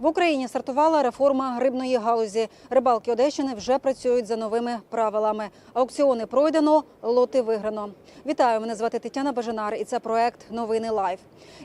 В Україні стартувала реформа рибної галузі. Рибалки Одещини вже працюють за новими правилами. Аукціони пройдено, лоти виграно. Вітаю, мене звати Тетяна Бажанар, і це проект Новини Лайв.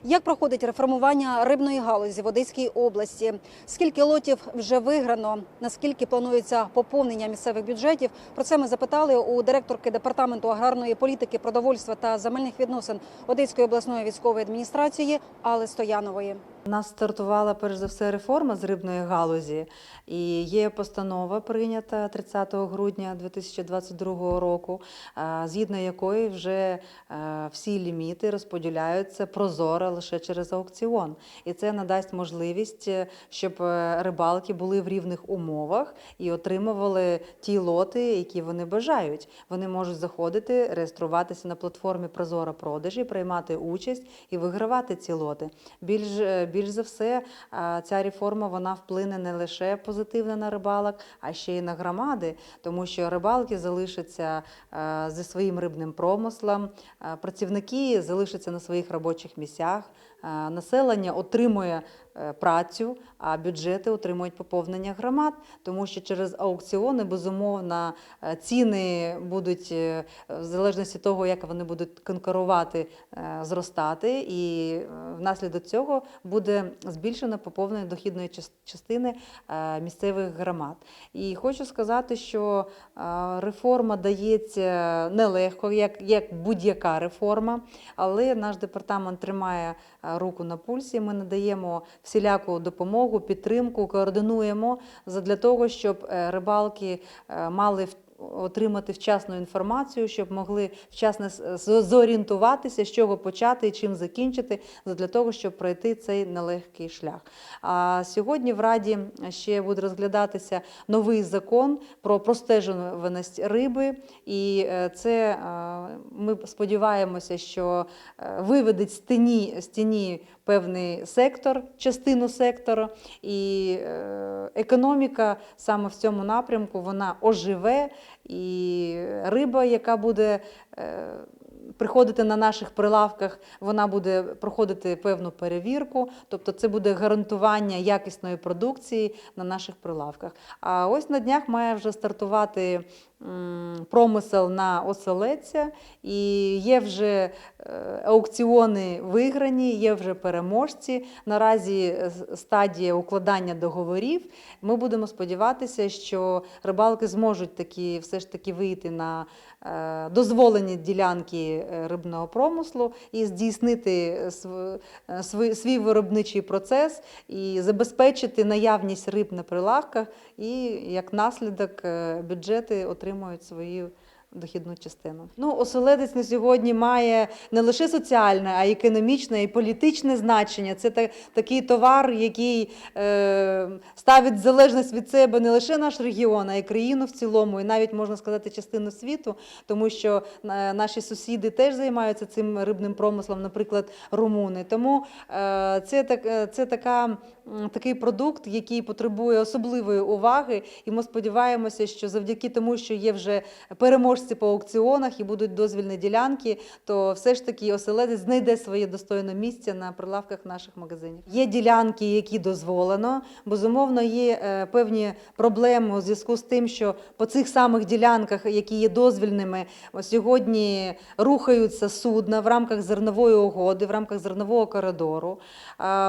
Як проходить реформування рибної галузі в Одеській області? Скільки лотів вже виграно? Наскільки планується поповнення місцевих бюджетів? Про це ми запитали у директорки департаменту аграрної політики, продовольства та земельних відносин Одеської обласної військової адміністрації Алли Стоянової. У нас стартувала перш за все реформа з рибної галузі, і є постанова прийнята 30 грудня 2022 року, згідно якої вже е, всі ліміти розподіляються прозоро лише через аукціон. І це надасть можливість, е, щоб е, рибалки були в рівних умовах і отримували ті лоти, які вони бажають. Вони можуть заходити, реєструватися на платформі Прозоро продажі, приймати участь і вигравати ці лоти. Більш, е, більш за все, ця реформа вона вплине не лише позитивно на рибалок, а ще й на громади, тому що рибалки залишаться зі своїм рибним промислом, працівники залишаться на своїх робочих місцях, населення отримує працю, а бюджети отримують поповнення громад, тому що через аукціони безумовно е, ціни будуть е, в залежності того, як вони будуть конкурувати, е, зростати, і е, внаслідок цього буде збільшено поповнення дохідної частини е, місцевих громад. І хочу сказати, що е, реформа дається нелегко, як, як будь-яка реформа, але наш департамент тримає е, руку на пульсі. Ми надаємо всіляку допомогу, підтримку, координуємо для того, щоб е, рибалки е, мали в- отримати вчасну інформацію, щоб могли вчасно зорієнтуватися, з чого почати і чим закінчити, для того, щоб пройти цей нелегкий шлях. А сьогодні в Раді ще буде розглядатися новий закон про простежуваність риби, і е, це е, ми сподіваємося, що е, виведеть з тіні, з тіні певний сектор, частину сектору, і економіка саме в цьому напрямку вона оживе, і риба, яка буде е, приходити на наших прилавках, вона буде проходити певну перевірку, тобто це буде гарантування якісної продукції на наших прилавках. А ось на днях має вже стартувати промисел на оселедця, і є вже е, аукціони виграні, є вже переможці. Наразі е, стадія укладання договорів. Ми будемо сподіватися, що рибалки зможуть таки все ж таки вийти на е, дозволені ділянки рибного промислу і здійснити свій, виробничий процес і забезпечити наявність риб на прилавках, і як наслідок бюджети отримують свою. Дохідну частину. Ну, оселедець на сьогодні має не лише соціальне, а й економічне і політичне значення. Це та, такий товар, який е, ставить залежність від себе не лише наш регіон, а й країну в цілому, і навіть можна сказати частину світу, тому що е, наші сусіди теж займаються цим рибним промислом, наприклад, румуни. Тому е, це, так, е, це така, такий продукт, який потребує особливої уваги, і ми сподіваємося, що завдяки тому, що є вже переможці по аукціонах і будуть дозвільні ділянки, то все ж таки оселедець знайде своє достойне місце на прилавках наших магазинів. Є ділянки, які дозволено. Безумовно, є е, певні проблеми у зв'язку з тим, що по цих самих ділянках, які є дозвільними, сьогодні рухаються судна в рамках зернової угоди, в рамках зернового коридору.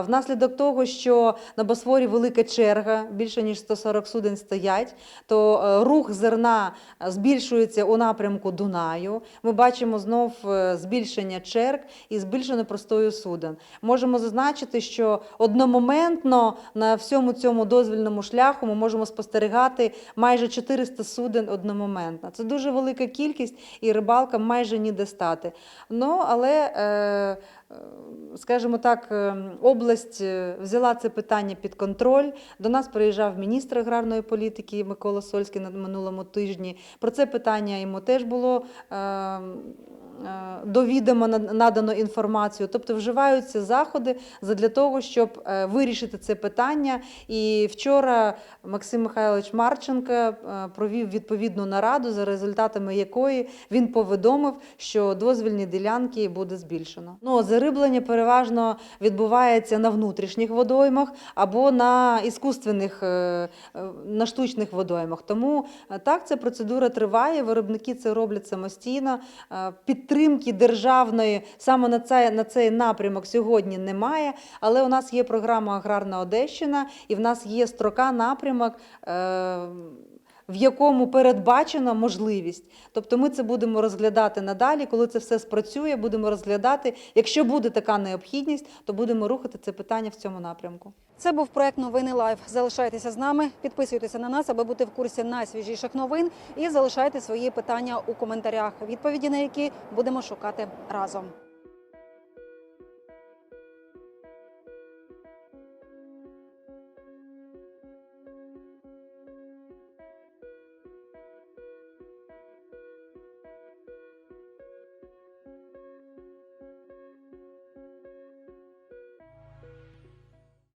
Внаслідок того, що на Босфорі велика черга, більше ніж 140 суден стоять, то е, рух зерна збільшується у напрямку Дунаю. Ми бачимо знов е, збільшення черг і збільшене простою суден. Можемо зазначити, що одномоментно на всьому цьому дозвільному шляху ми можемо спостерігати майже 400 суден одномоментно. Це дуже велика кількість, і рибалка майже ніде стати. Ну, але е, скажімо так, е, область е, взяла це питання під контроль. До нас приїжджав міністр аграрної політики Микола Сольський на минулому тижні. Про це питання йому теж було. Е, До відома надано інформацію, тобто вживаються заходи для того, щоб е, вирішити це питання. І вчора Максим Михайлович Марченко е, провів відповідну нараду, за результатами якої він повідомив, що дозвільні ділянки буде збільшено. Ну, зариблення переважно відбувається на внутрішніх водоймах або на іскусственних, на штучних водоймах. Тому так ця процедура триває. Виробники це роблять самостійно. Підтримки державної саме на цей, на цей напрямок сьогодні немає. Але у нас є програма Аграрна Одещина, і в нас є строка напрямок. е, в якому передбачена можливість. Тобто ми це будемо розглядати надалі. Коли це все спрацює, будемо розглядати. Якщо буде така необхідність, то будемо рухати це питання в цьому напрямку. Це був проект Новини Лайв. Залишайтеся з нами, підписуйтеся на нас, аби бути в курсі найсвіжіших новин, і залишайте свої питання у коментарях, відповіді на які будемо шукати разом.